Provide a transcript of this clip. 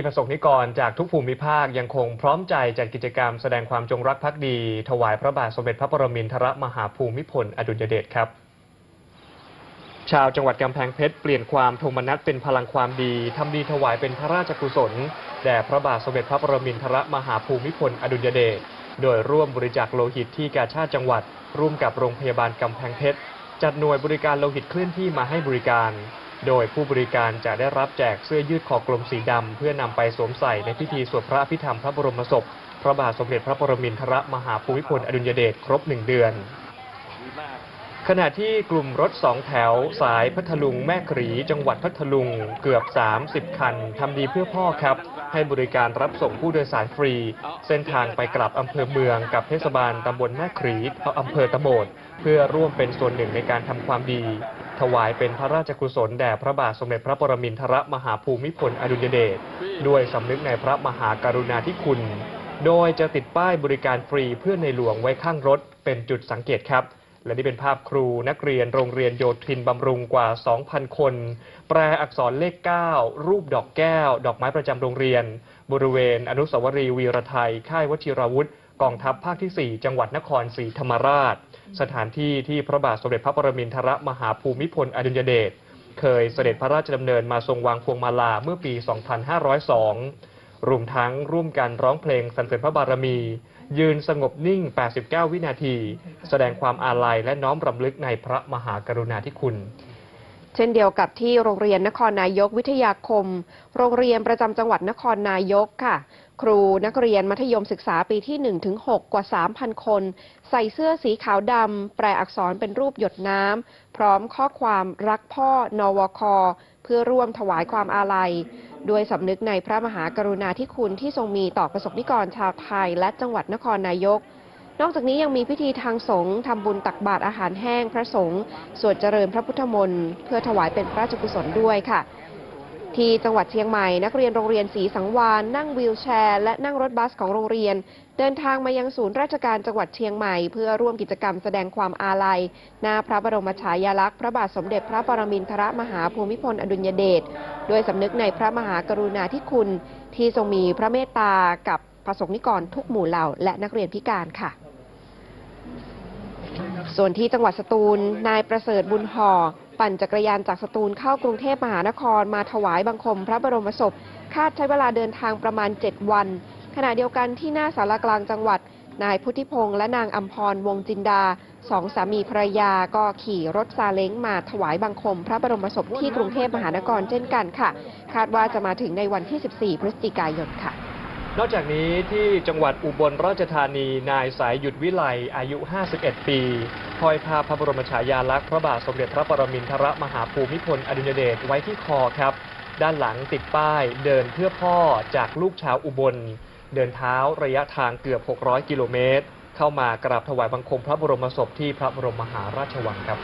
ประสงนิกรจากทุกภูมิภาคยังคงพร้อมใจจัดกิจกรรมแสดงความจงรักภักดี ถวายพระบาทสมเด็จพระปรมินทรมหาภูมิพลอดุลยเดชครับ ชาวจังหวัดกำแพงเพชรเปลี่ยนความโทมนัสเป็นพลังความดีทำดีถวายเป็นพระราชกุศลแด่พระบาทสมเด็จพระปรมินทรมหาภูมิพลอดุลยเดชโดยร่วมบริจาคโลหิตที่กาชาติจังหวัด ร่วมกับโรงพยาบาลกำแพงเพชรจัดหน่วยบริการโลหิตเคลื่อนที่มาให้บริการ โดยผู้บริการจะได้รับแจกเสื้อยืดคอกลมสีดำ เพื่อนำไปสวมใส่ในพิธีสวดพระอภิธรรมพระบรมศพ พระบาทสมเด็จพระปรมินทรมหาภูมิพลอดุลยเดชครบหนึ่งเดือน ขณะที่กลุ่มรถสองแถว สายพัทลุงแม่กรีจังหวัดพัทลุงเกือบ 30 คันทำดีเพื่อพ่อครับ ให้บริการรับส่งผู้โดยสารฟรี เส้นทางไปกลับอำเภอเมืองกับเทศบาลตำบลแม่กรีอำเภอตะโบดเพื่อร่วมเป็นส่วนหนึ่งในการทำความดี ถวายเป็นพระราชกุศลแด่พระบาทสมเด็จพระปรมินทรมหาภูมิพลอดุลยเดชด้วยสำนึกในพระมหากรุณาธิคุณ โดยจะติดป้ายบริการฟรีเพื่อในหลวงไว้ข้างรถเป็นจุดสังเกตครับ และนี่เป็นภาพครูนักเรียนโรงเรียนโยธินบำรุงกว่า 2,000 คน แปลอักษรเลข 9 รูปดอกแก้ว ดอกไม้ประจำโรงเรียน บริเวณอนุสาวรีย์วีรไทย ค่ายวชิราวุธกองทัพภาคที่ 4 จังหวัดนครศรีธรรมราช สถานที่ที่พระบาทสมเด็จพระปรมินทรมหาภูมิพลอดุลยเดชเคยเสด็จพระราชดำเนินมาทรงวางพวงมาลาเมื่อปี 2502 รวมทั้งร่วมกันร้องเพลงสรรเสริญพระบารมี ยืนสงบนิ่ง 89 วินาที แสดงความอาลัยและน้อมรำลึกในพระมหากรุณาธิคุณ เช่นเดียวกับที่โรงเรียนนครนายกวิทยาคม โรงเรียนประจำจังหวัดนครนายกค่ะ ครูนักเรียนมัธยมศึกษาปีที่1ถึง6กว่า 3,000 คน ใส่เสื้อสีขาวดำแปลอักษรเป็นรูปหยดน้ำพร้อมข้อความรักพ่อนวค เพื่อร่วมถวายความอาลัย ด้วยสำนึกในพระมหากรุณาธิคุณที่ทรงมีต่อประสบนิกรชาวไทยและจังหวัดนครนายก นอกจากนี้ยังมีพิธีทางสงฆ์ทำบุญตักบาตรอาหารแห้งพระสงฆ์สวดเจริญพระพุทธมนต์เพื่อถวายเป็นพระราชกุศลด้วยค่ะ ที่จังหวัดเชียงใหม่ นักเรียนโรงเรียนศรีสังวานนั่งวีลแชร์ และนั่งรถบัสของโรงเรียน เดินทางมายังศูนย์ราชการจังหวัดเชียงใหม่ เพื่อร่วมกิจกรรมแสดงความอาลัยหน้าพระบรมฉายาลักษณ์พระบาทสมเด็จพระปรมินทรมหาภูมิพลอดุลยเดชด้วยสำนึกในพระมหากรุณาธิคุณ ที่ทรงมีพระเมตตากับประสงนิกรทุกหมู่เหล่าและนักเรียนพิการค่ะ ส่วนที่จังหวัดสตูล นายประเสริฐบุญห่อ ปั่นจักรยานจากสตูลเข้ากรุงเทพมหานคร มาถวายบังคมพระบรมศพ คาดใช้เวลาเดินทางประมาณ 7 วัน ขณะเดียวกันที่หน้าสารกลางจังหวัด นายพุทธิพงษ์และนางอัมพรวงจินดาสองสามีภรรยาก็ขี่รถซาเล้งมาถวายบังคม พระบรมศพที่กรุงเทพมหานครเช่นกันค่ะ คาดว่าจะมาถึงในวันที่ 14 พฤศจิกายนค่ะ นอกจากนี้ที่จังหวัดอุบลราชธานีนายสายหยุดวิไลอายุ 51 ปีห้อยภาพพระบรมฉายาลักษณ์พระบาทสมเด็จพระปรมินทรมหาภูมิพลอดุลยเดชไว้ที่คอครับ ด้านหลังติดป้ายเดินเพื่อพ่อจากลูกชาวอุบล เดินเท้าระยะทางเกือบ 600 กิโลเมตร เข้ามากราบถวายบังคมพระบรมศพที่พระบรมมหาราชวังครับ